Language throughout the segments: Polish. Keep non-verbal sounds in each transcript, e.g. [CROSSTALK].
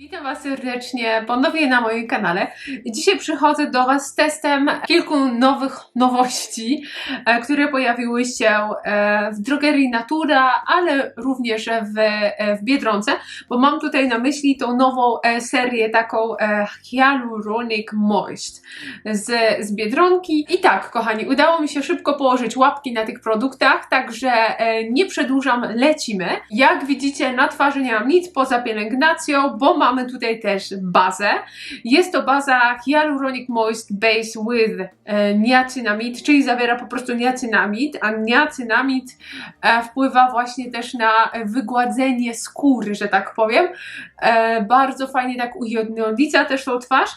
Witam Was serdecznie ponownie na moim kanale. Dzisiaj przychodzę do Was z testem kilku nowych nowości, e, które pojawiły się e, w drogerii Natura, ale również w, e, w Biedronce, bo mam tutaj na myśli tą nową serię taką Hyaluronic Moist z, z Biedronki. I tak, kochani, udało mi się szybko położyć łapki na tych produktach, także nie przedłużam, lecimy. Jak widzicie, na twarzy nie mam nic poza pielęgnacją, bo mamy tutaj też bazę. Jest to baza Hyaluronic Moist Base with e, niacinamid, czyli zawiera po prostu niacinamid, a niacinamid e, wpływa właśnie też na wygładzenie skóry, że tak powiem. E, bardzo fajnie tak ujednolica też tą twarz.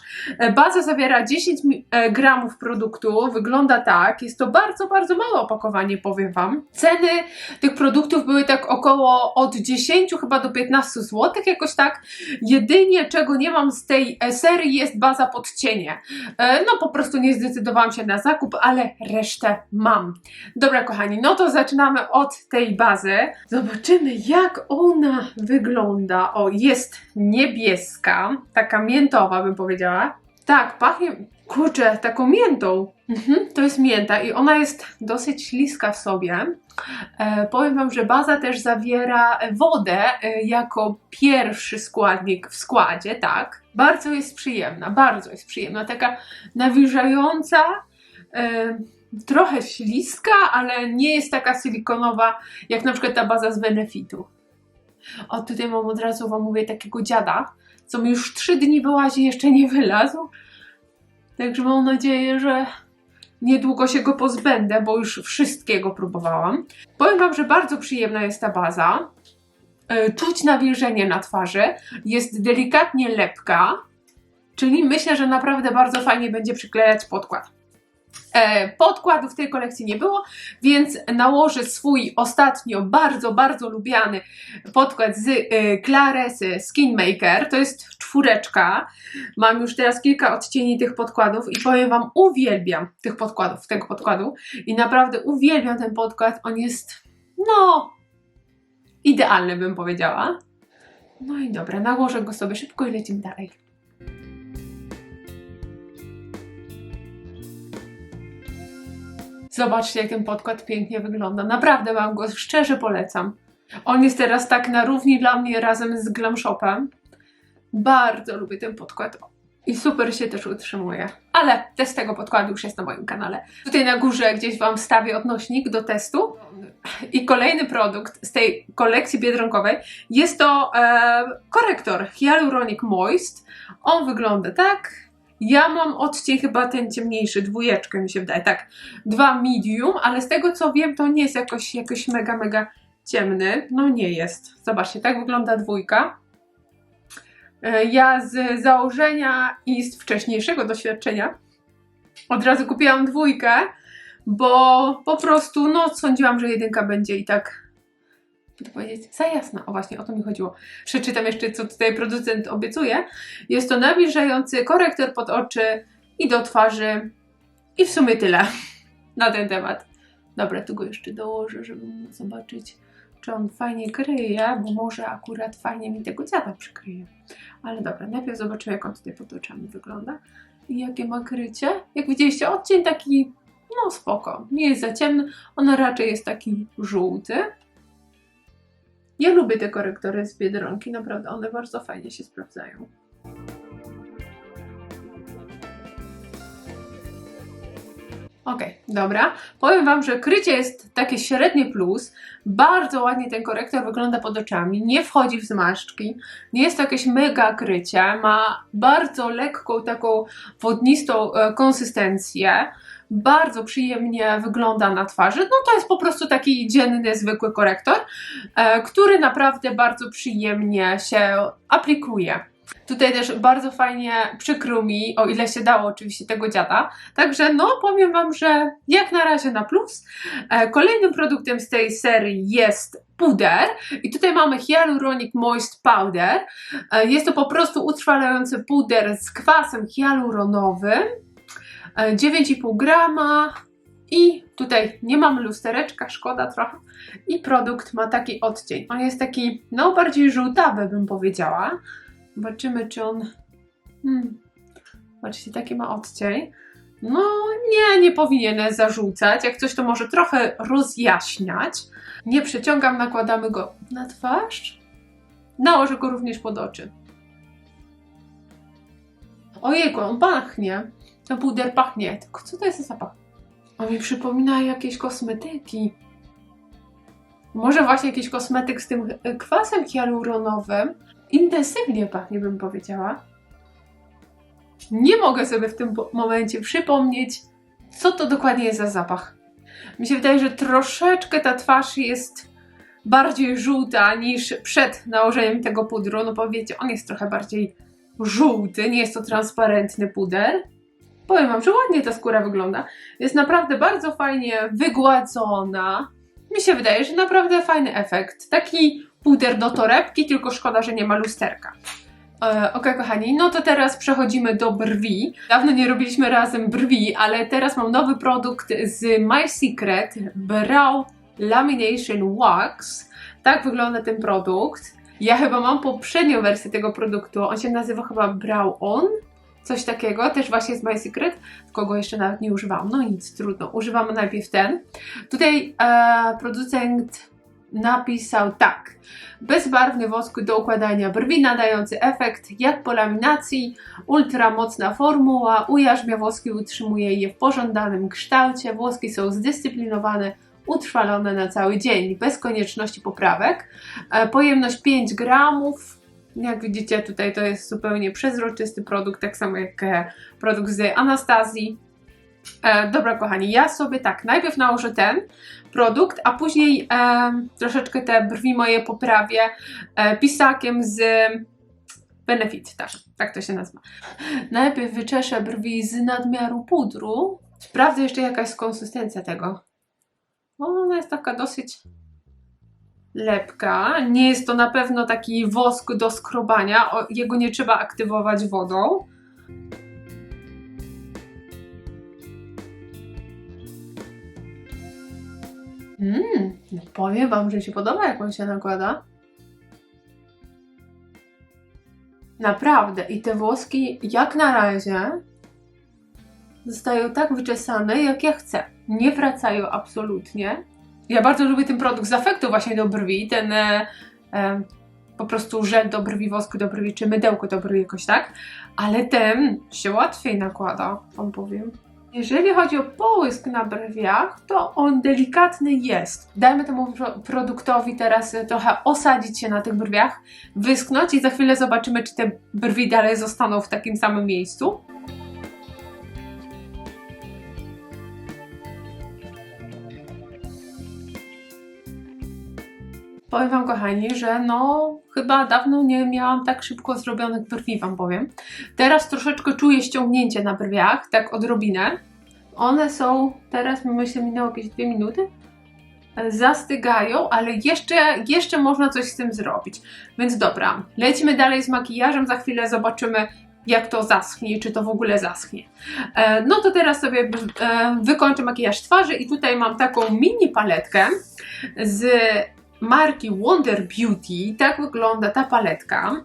Baza zawiera 10 mi- e, gramów produktu, wygląda tak, jest to bardzo, bardzo małe opakowanie, powiem Wam. Ceny tych produktów były tak około od 10 chyba do 15 zł, jakoś tak. Jedynie czego nie mam z tej serii jest baza pod cienie. E, No po prostu nie zdecydowałam się na zakup, ale resztę mam. Dobra kochani, no to zaczynamy od tej bazy. Zobaczymy jak ona wygląda. O, jest niebieska, taka miętowa bym powiedziała. Tak, pachnie, kurczę, taką miętą. Mhm, to jest mięta i ona jest dosyć śliska w sobie. E, powiem Wam, że baza też zawiera wodę e, jako pierwszy składnik w składzie, tak. Bardzo jest przyjemna, bardzo jest przyjemna, taka nawilżająca, e, trochę śliska, ale nie jest taka silikonowa jak na przykład ta baza z Benefitu. O, tutaj mam od razu Wam mówię takiego dziada, co mi już trzy dni wyłazi, jeszcze nie wylazł. Także mam nadzieję, że niedługo się go pozbędę, bo już wszystkiego próbowałam. Powiem Wam, że bardzo przyjemna jest ta baza. E, Czuć nawilżenie na twarzy, jest delikatnie lepka, czyli myślę, że naprawdę bardzo fajnie będzie przyklejać podkład. E, Podkładu w tej kolekcji nie było, więc nałożę swój ostatnio bardzo, bardzo lubiany podkład z e, Claresy Skin Maker. To jest czwóreczka. Mam już teraz kilka odcieni tych podkładów i powiem Wam, uwielbiam tych podkładów, tego podkładu i naprawdę uwielbiam ten podkład. On jest, no, idealny bym powiedziała. No i dobra, nałożę go sobie szybko i lecimy dalej. Zobaczcie, jak ten podkład pięknie wygląda. Naprawdę Wam go szczerze polecam. On jest teraz tak na równi dla mnie razem z Glam Shopem. Bardzo lubię ten podkład. I super się też utrzymuje. Ale test tego podkładu już jest na moim kanale. Tutaj na górze gdzieś Wam wstawię odnośnik do testu. I kolejny produkt z tej kolekcji biedronkowej jest to e, korektor Hyaluronic Moist. On wygląda tak. Ja mam odcień chyba ten ciemniejszy, dwójeczkę mi się wydaje, tak. Dwa medium, ale z tego co wiem, to nie jest jakoś, jakoś mega, mega ciemny. No nie jest. Zobaczcie, tak wygląda dwójka. E, Ja z założenia i z wcześniejszego doświadczenia od razu kupiłam dwójkę, bo po prostu no sądziłam, że jedynka będzie i tak to powiedzieć, za jasna. O właśnie, o to mi chodziło. Przeczytam jeszcze, co tutaj producent obiecuje. Jest to nawilżający korektor pod oczy i do twarzy. I w sumie tyle [LAUGHS] na ten temat. Dobra, tu go jeszcze dołożę, żeby zobaczyć, czy on fajnie kryje, bo może akurat fajnie mi tego dziada przykryje. Ale dobra, najpierw zobaczymy, jak on tutaj pod oczami wygląda. I jakie ma krycie. Jak widzieliście, odcień taki, no spoko. Nie jest za ciemny, on raczej jest taki żółty. Ja lubię te korektory z Biedronki, naprawdę one bardzo fajnie się sprawdzają. Okej, dobra. Powiem Wam, że krycie jest takie średnie plus. Bardzo ładnie ten korektor wygląda pod oczami. Nie wchodzi w zmarszczki. Nie jest to jakieś mega krycie. Ma bardzo lekką, taką wodnistą e, konsystencję. Bardzo przyjemnie wygląda na twarzy. No to jest po prostu taki dzienny, zwykły korektor, e, który naprawdę bardzo przyjemnie się aplikuje. Tutaj też bardzo fajnie przykrył mi, o ile się dało oczywiście tego dziada. Także no powiem Wam, że jak na razie na plus. E, Kolejnym produktem z tej serii jest puder i tutaj mamy Hyaluronic Moist Powder. E, Jest to po prostu utrwalający puder z kwasem hialuronowym. E, 9,5 grama i tutaj nie mamy lustereczka, szkoda trochę. I produkt ma taki odcień. On jest taki, no bardziej żółtawy bym powiedziała. Zobaczymy, czy on. Hmm. Zobaczcie, taki ma odcień. No, nie, nie powinien zarzucać. Jak coś, to może trochę rozjaśniać. Nie przeciągam, nakładamy go na twarz. Nałożę go również pod oczy. Ojejku, on pachnie. Ten puder pachnie. Tylko co to jest za zapach? On mi przypomina jakieś kosmetyki. Może właśnie jakiś kosmetyk z tym e, kwasem hialuronowym. Intensywnie pachnie, bym powiedziała. Nie mogę sobie w tym momencie przypomnieć, co to dokładnie jest za zapach. Mi się wydaje, że troszeczkę ta twarz jest bardziej żółta niż przed nałożeniem tego pudru. No bo wiecie, on jest trochę bardziej żółty, nie jest to transparentny puder. Powiem Wam, że ładnie ta skóra wygląda. Jest naprawdę bardzo fajnie wygładzona. Mi się wydaje, że naprawdę fajny efekt. Taki puder do torebki, tylko szkoda, że nie ma lusterka. E, ok, kochani, no to teraz przechodzimy do brwi. Dawno nie robiliśmy razem brwi, ale teraz mam nowy produkt z My Secret Brow Lamination Wax. Tak wygląda ten produkt. Ja chyba mam poprzednią wersję tego produktu. On się nazywa chyba Brow On. Coś takiego, też właśnie z My Secret, tylko go jeszcze nawet nie używam. No nic, trudno. Używamy najpierw ten. Tutaj e, producent napisał tak. Bezbarwny wosk do układania brwi, nadający efekt jak po laminacji, ultramocna formuła, ujarzmia włoski, utrzymuje je w pożądanym kształcie, włoski są zdyscyplinowane, utrwalone na cały dzień, bez konieczności poprawek. E, pojemność 5 gramów, jak widzicie tutaj to jest zupełnie przezroczysty produkt, tak samo jak e, produkt z Anastazji. E, dobra kochani, ja sobie tak, najpierw nałożę ten produkt, a później e, troszeczkę te brwi moje poprawię e, pisakiem z Benefit, tak, tak to się nazywa. Najpierw wyczeszę brwi z nadmiaru pudru. Sprawdzę jeszcze jaka jest konsystencja tego. Ona jest taka dosyć lepka. Nie jest to na pewno taki wosk do skrobania. O, jego nie trzeba aktywować wodą. Mmm, powiem Wam, że się podoba, jak on się nakłada. Naprawdę. I te włoski, jak na razie, zostają tak wyczesane, jak ja chcę. Nie wracają absolutnie. Ja bardzo lubię ten produkt z afektu właśnie do brwi, ten e, e, po prostu żel do brwi, wosk do brwi, czy mydełko do brwi jakoś tak, ale ten się łatwiej nakłada, wam powiem. Jeżeli chodzi o połysk na brwiach, to on delikatny jest. Dajmy temu pro produktowi teraz e, trochę osadzić się na tych brwiach, wyschnąć i za chwilę zobaczymy, czy te brwi dalej zostaną w takim samym miejscu. Powiem Wam, kochani, że no chyba dawno nie miałam tak szybko zrobionych brwi, Wam powiem. Teraz troszeczkę czuję ściągnięcie na brwiach, tak odrobinę. One są, teraz myślę, minęło jakieś dwie minuty, zastygają, ale jeszcze, jeszcze można coś z tym zrobić. Więc dobra, lecimy dalej z makijażem, za chwilę zobaczymy jak to zaschnie, czy to w ogóle zaschnie. E, no to teraz sobie e, wykończę makijaż twarzy i tutaj mam taką mini paletkę z marki Wonder Beauty. Tak wygląda ta paletka.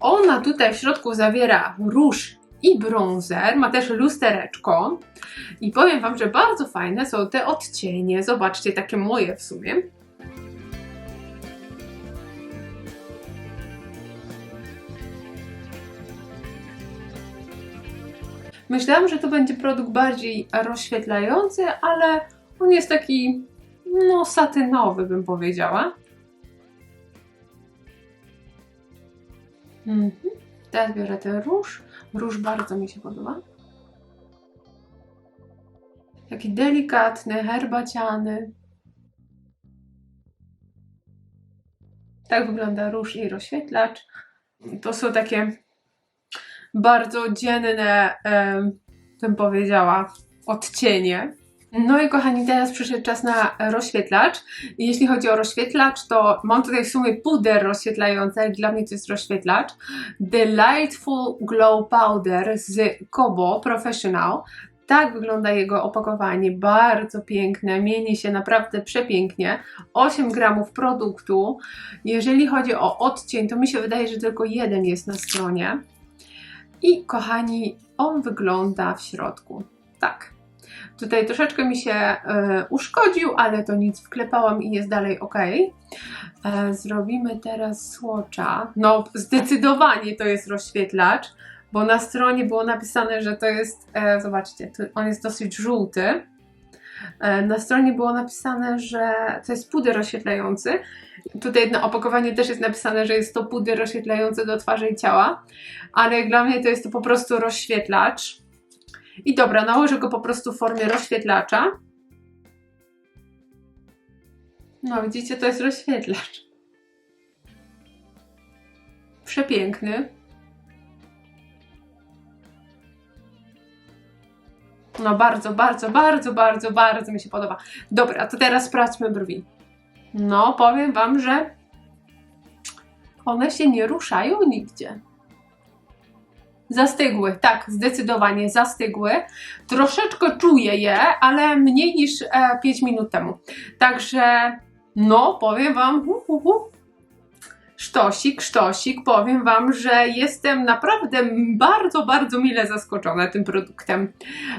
Ona tutaj w środku zawiera róż i bronzer, ma też lustereczko i powiem Wam, że bardzo fajne są te odcienie. Zobaczcie, takie moje w sumie. Myślałam, że to będzie produkt bardziej rozświetlający, ale on jest taki, no, satynowy, bym powiedziała. Mhm. Teraz biorę ten róż. Róż bardzo mi się podoba. Taki delikatny, herbaciany. Tak wygląda róż i rozświetlacz. To są takie bardzo dzienne, bym powiedziała, odcienie. No i kochani, teraz przyszedł czas na rozświetlacz. Jeśli chodzi o rozświetlacz, to mam tutaj w sumie puder rozświetlający, ale dla mnie to jest rozświetlacz. Delightful Glow Powder z Kobo Professional. Tak wygląda jego opakowanie, bardzo piękne, mieni się naprawdę przepięknie. 8 gramów produktu. Jeżeli chodzi o odcień, to mi się wydaje, że tylko jeden jest na stronie. I kochani, on wygląda w środku. Tak. Tutaj troszeczkę mi się e, uszkodził, ale to nic, wklepałam i jest dalej ok. E, zrobimy teraz słocza. No, zdecydowanie to jest rozświetlacz, bo na stronie było napisane, że to jest, e, zobaczcie, on jest dosyć żółty. E, na stronie było napisane, że to jest puder rozświetlający. Tutaj na opakowaniu też jest napisane, że jest to puder rozświetlający do twarzy i ciała, ale dla mnie to jest to po prostu rozświetlacz. I dobra, nałożę go po prostu w formie rozświetlacza. No, widzicie, to jest rozświetlacz. Przepiękny. No, bardzo, bardzo, bardzo, bardzo, bardzo mi się podoba. Dobra, to teraz sprawdźmy brwi. No, powiem Wam, że one się nie ruszają nigdzie. Zastygły, tak, zdecydowanie zastygły. Troszeczkę czuję je, ale mniej niż e, 5 minut temu. Także, no, powiem Wam, hu, hu, hu. sztosik, sztosik, powiem Wam, że jestem naprawdę bardzo, bardzo mile zaskoczona tym produktem.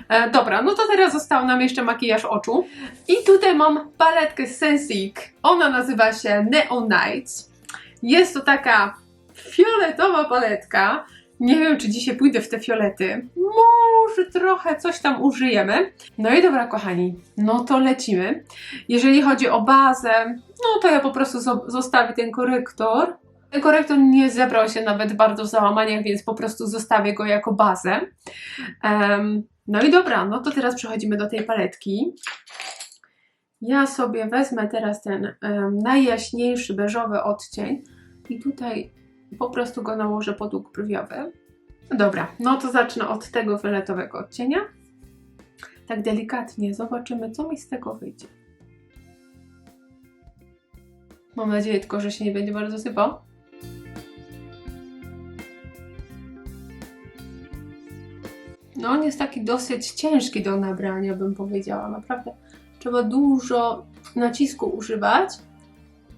E, dobra, no to teraz został nam jeszcze makijaż oczu. I tutaj mam paletkę Sensic. Ona nazywa się Neon Nights. Jest to taka fioletowa paletka. Nie wiem, czy dzisiaj pójdę w te fiolety. Może trochę coś tam użyjemy. No i dobra, kochani, no to lecimy. Jeżeli chodzi o bazę, no to ja po prostu zo- zostawię ten korektor. Ten korektor nie zebrał się nawet bardzo w załamaniach, więc po prostu zostawię go jako bazę. Em, no i dobra, no to teraz przechodzimy do tej paletki. Ja sobie wezmę teraz ten em, najjaśniejszy beżowy odcień i tutaj po prostu go nałożę pod łuk brwiowy. Dobra, no to zacznę od tego fioletowego odcienia. Tak delikatnie zobaczymy, co mi z tego wyjdzie. Mam nadzieję tylko, że się nie będzie bardzo sypał. No on jest taki dosyć ciężki do nabrania, bym powiedziała. Naprawdę trzeba dużo nacisku używać,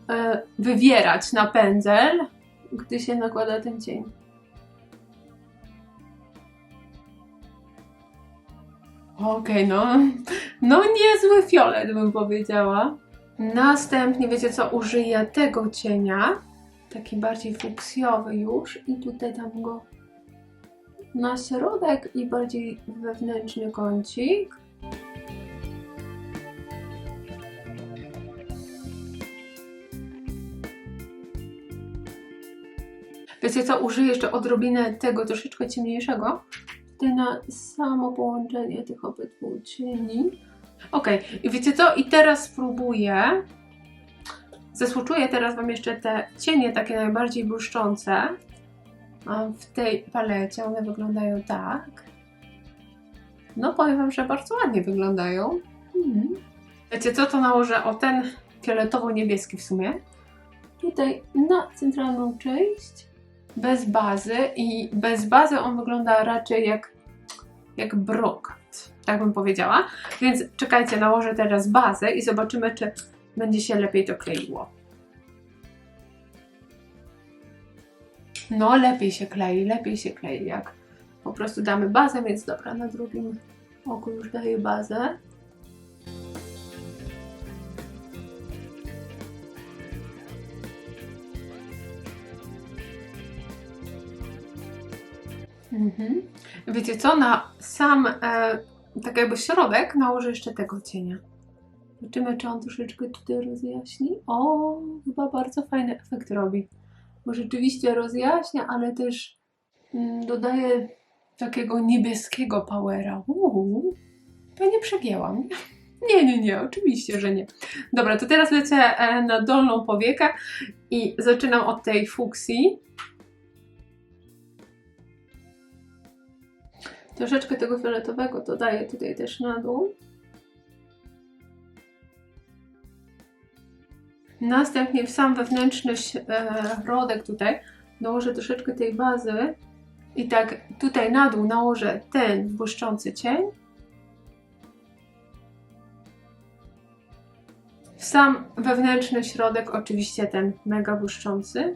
e, wywierać na pędzel, gdy się nakłada ten cień. Okej, no. No niezły fiolet bym powiedziała. Następnie wiecie co, użyję tego cienia. Taki bardziej fuksjowy już i tutaj dam go na środek i bardziej wewnętrzny kącik. Wiecie co, użyję jeszcze odrobinę tego troszeczkę ciemniejszego. Tutaj na samo połączenie tych obydwu cieni. Ok, i wiecie co, i teraz spróbuję. Zesłuczuję teraz Wam jeszcze te cienie takie najbardziej błyszczące. W tej palecie one wyglądają tak. No powiem Wam, że bardzo ładnie wyglądają. Mhm. Wiecie co, to nałożę o ten fioletowo-niebieski w sumie. Tutaj na centralną część bez bazy i bez bazy on wygląda raczej jak, jak brokat, tak bym powiedziała. Więc czekajcie, nałożę teraz bazę i zobaczymy, czy będzie się lepiej to kleiło. No, lepiej się klei, lepiej się klei, jak po prostu damy bazę, więc dobra, na drugim oku już daję bazę. Mhm. Wiecie co, na sam e, tak jakby środek nałożę jeszcze tego cienia. Zobaczymy, czy on troszeczkę tutaj rozjaśni. O, chyba bardzo fajny efekt robi. Bo rzeczywiście rozjaśnia, ale też mm, dodaje takiego niebieskiego powera. Uuu, to nie przegięłam. Nie, nie, nie, oczywiście, że nie. Dobra, to teraz lecę e, na dolną powiekę i zaczynam od tej fuksji. Troszeczkę tego fioletowego dodaję tutaj też na dół. Następnie w sam wewnętrzny środek e, tutaj dołożę troszeczkę tej bazy i tak tutaj na dół nałożę ten błyszczący cień. W sam wewnętrzny środek oczywiście ten mega błyszczący.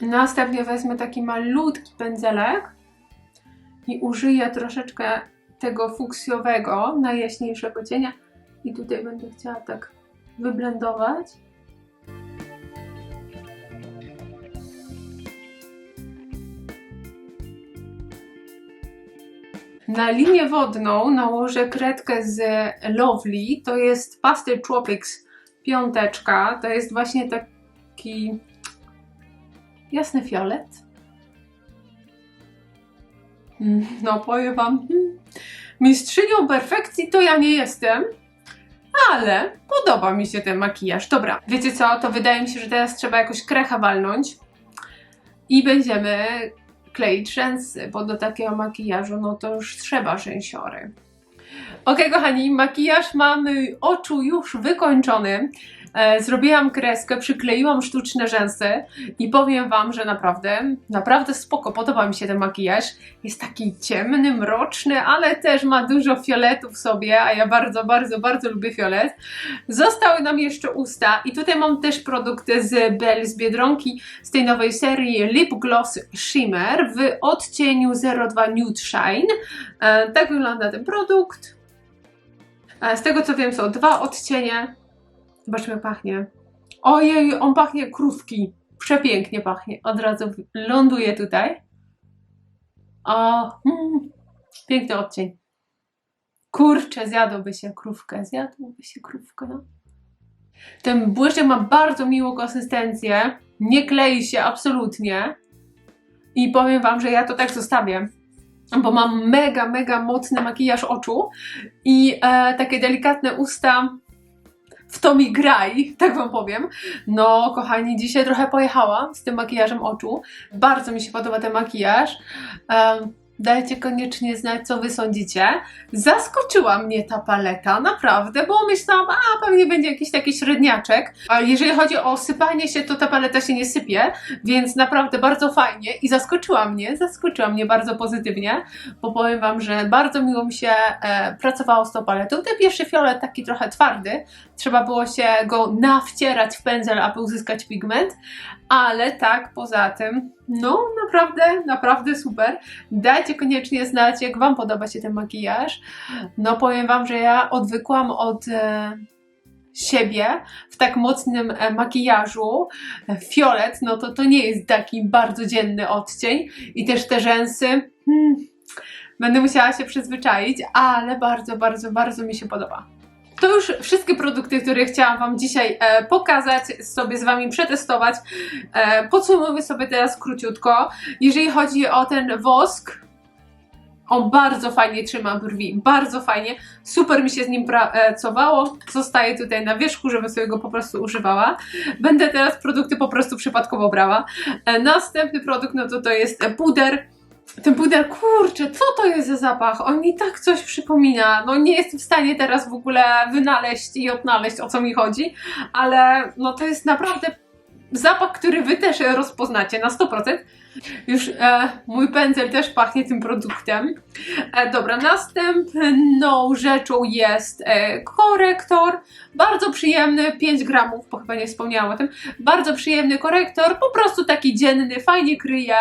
Następnie wezmę taki malutki pędzelek i użyję troszeczkę tego fuksjowego, najjaśniejszego cienia. I tutaj będę chciała tak wyblendować. Na linię wodną nałożę kredkę z Lovely, to jest Pastel Tropics piąteczka, to jest właśnie taki jasny fiolet. Mm, No powiem wam, hmm, mistrzynią perfekcji to ja nie jestem, ale podoba mi się ten makijaż. Dobra, wiecie co, to wydaje mi się, że teraz trzeba jakoś krechę walnąć i będziemy kleić rzęsy, bo do takiego makijażu no to już trzeba rzęsiory. Ok, kochani, makijaż mamy oczu już wykończony. E, zrobiłam kreskę, przykleiłam sztuczne rzęsy i powiem Wam, że naprawdę, naprawdę spoko, podoba mi się ten makijaż. Jest taki ciemny, mroczny, ale też ma dużo fioletu w sobie, a ja bardzo, bardzo, bardzo lubię fiolet. Zostały nam jeszcze usta i tutaj mam też produkty z Bell z Biedronki z tej nowej serii Lip Gloss Shimmer w odcieniu 02 Nude Shine. E, tak wygląda ten produkt. E, z tego co wiem są dwa odcienie. Zobaczmy jak pachnie. Ojej, on pachnie krówki. Przepięknie pachnie. Od razu ląduje tutaj. O, mm, piękny odcień. Kurczę, zjadłoby się krówkę. Zjadłoby się krówkę. No. Ten błyszczyk ma bardzo miłą konsystencję. Nie klei się absolutnie. I powiem Wam, że ja to tak zostawię. Bo mam mega, mega mocny makijaż oczu i e, takie delikatne usta w to mi graj, tak wam powiem. No, kochani, dzisiaj trochę pojechałam z tym makijażem oczu. Bardzo mi się podoba ten makijaż. Um, dajcie koniecznie znać, co wy sądzicie. Zaskoczyła mnie ta paleta, naprawdę, bo myślałam, a pewnie będzie jakiś taki średniaczek. A jeżeli chodzi o sypanie się, to ta paleta się nie sypie, więc naprawdę bardzo fajnie i zaskoczyła mnie, zaskoczyła mnie bardzo pozytywnie, bo powiem wam, że bardzo miło mi się e, pracowało z tą paletą. Ten pierwszy fiolet taki trochę twardy, trzeba było się go nawcierać w pędzel, aby uzyskać pigment, ale tak poza tym, no naprawdę, naprawdę super. Dajcie koniecznie znać, jak Wam podoba się ten makijaż. No powiem Wam, że ja odwykłam od e, siebie w tak mocnym e, makijażu. Fiolet, no to to nie jest taki bardzo dzienny odcień i też te rzęsy. Hmm, będę musiała się przyzwyczaić, ale bardzo, bardzo, bardzo mi się podoba. To już wszystkie produkty, które chciałam Wam dzisiaj e, pokazać, sobie z Wami przetestować. E, sobie teraz króciutko. Jeżeli chodzi o ten wosk, on bardzo fajnie trzyma brwi, bardzo fajnie, super mi się z nim pracowało. Zostaje tutaj na wierzchu, żebym sobie go po prostu używała. Będę teraz produkty po prostu przypadkowo brała. E, następny produkt, no to to jest puder. Ten puder, kurczę, co to jest za zapach? On mi tak coś przypomina. No nie jestem w stanie teraz w ogóle wynaleźć i odnaleźć o co mi chodzi, ale no to jest naprawdę zapach, który wy też rozpoznacie na 100%. Już e, mój pędzel też pachnie tym produktem. E, dobra, następną rzeczą jest e, korektor. Bardzo przyjemny, 5 gramów, bo chyba nie wspomniałam o tym. Bardzo przyjemny korektor, po prostu taki dzienny, fajnie kryje,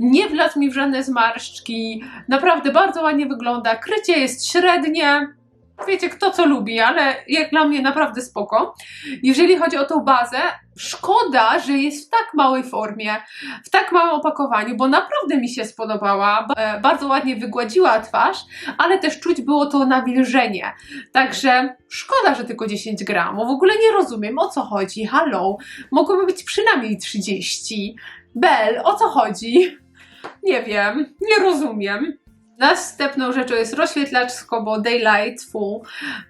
nie wlazł mi w żadne zmarszczki. Naprawdę bardzo ładnie wygląda. Krycie jest średnie. Wiecie, kto co lubi, ale jak dla mnie naprawdę spoko. Jeżeli chodzi o tą bazę, szkoda, że jest w tak małej formie, w tak małym opakowaniu, bo naprawdę mi się spodobała. E, Bardzo ładnie wygładziła twarz, ale też czuć było to nawilżenie. Także szkoda, że tylko 10 gramów. W ogóle nie rozumiem, o co chodzi. Halo, mogłoby być przynajmniej 30. Bel, o co chodzi? Nie wiem, nie rozumiem. Następną rzeczą jest rozświetlacz z Daylight Full.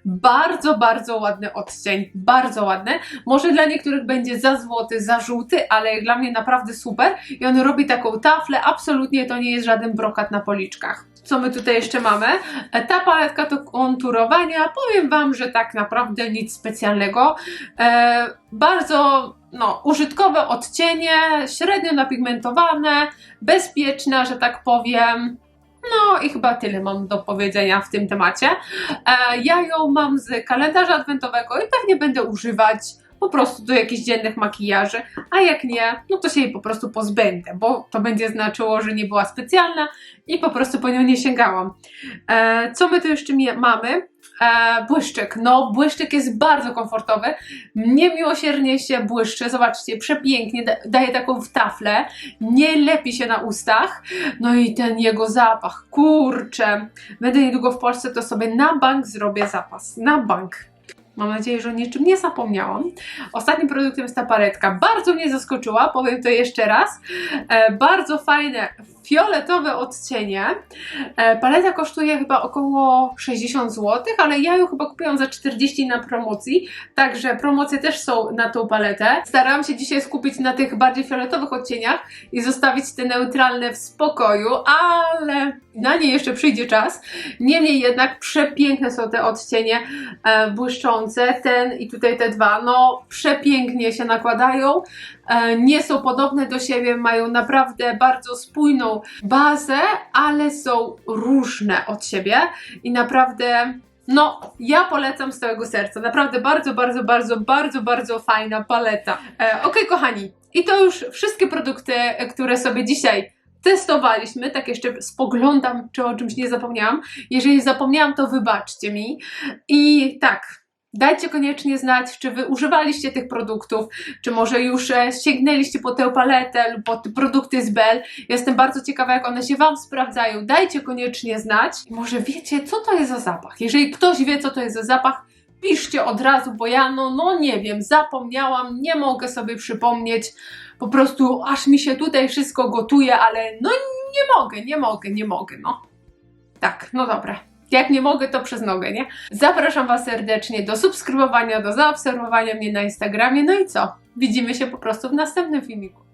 Bardzo, bardzo ładny odcień. Bardzo ładny. Może dla niektórych będzie za złoty, za żółty, ale dla mnie naprawdę super. I on robi taką taflę. Absolutnie to nie jest żaden brokat na policzkach. Co my tutaj jeszcze mamy? Ta paletka to konturowania. Powiem Wam, że tak naprawdę nic specjalnego. E, bardzo no, użytkowe odcienie, średnio napigmentowane, bezpieczne, że tak powiem. No i chyba tyle mam do powiedzenia w tym temacie. E, ja ją mam z kalendarza adwentowego i pewnie będę używać po prostu do jakichś dziennych makijaży, a jak nie, no to się jej po prostu pozbędę, bo to będzie znaczyło, że nie była specjalna i po prostu po nią nie sięgałam. E, co my tu jeszcze mamy? E, błyszczyk. No, błyszczyk jest bardzo komfortowy. Niemiłosiernie się błyszczy. Zobaczcie, przepięknie. Da- daje taką wtaflę. Nie lepi się na ustach. No i ten jego zapach. Kurczę. Będę niedługo w Polsce, to sobie na bank zrobię zapas. Na bank. Mam nadzieję, że o niczym nie zapomniałam. Ostatnim produktem jest ta paletka. Bardzo mnie zaskoczyła, powiem to jeszcze raz. E, bardzo fajne, fioletowe odcienie. E, paleta kosztuje chyba około 60 zł, ale ja ją chyba kupiłam za 40 na promocji, także promocje też są na tą paletę. Starałam się dzisiaj skupić na tych bardziej fioletowych odcieniach i zostawić te neutralne w spokoju, ale na nie jeszcze przyjdzie czas. Niemniej jednak przepiękne są te odcienie e, błyszczące, ten i tutaj te dwa, no przepięknie się nakładają, nie są podobne do siebie, mają naprawdę bardzo spójną bazę, ale są różne od siebie i naprawdę no, ja polecam z całego serca. Naprawdę bardzo, bardzo, bardzo, bardzo, bardzo fajna paleta. E, ok, kochani, i to już wszystkie produkty, e, które sobie dzisiaj testowaliśmy. Tak jeszcze spoglądam, czy o czymś nie zapomniałam. Jeżeli zapomniałam, to wybaczcie mi. I tak, dajcie koniecznie znać, czy wy używaliście tych produktów, czy może już e, sięgnęliście po tę paletę lub po te produkty z Bell. Jestem bardzo ciekawa, jak one się Wam sprawdzają. Dajcie koniecznie znać. Może wiecie, co to jest za zapach? Jeżeli ktoś wie, co to jest za zapach, piszcie od razu, bo ja no, no nie wiem, zapomniałam, nie mogę sobie przypomnieć. Po prostu aż mi się tutaj wszystko gotuje, ale no nie mogę, nie mogę, nie mogę, no. Tak, no dobra. Jak nie mogę, to przez nogę, nie? Zapraszam Was serdecznie do subskrybowania, do zaobserwowania mnie na Instagramie. No i co? Widzimy się po prostu w następnym filmiku.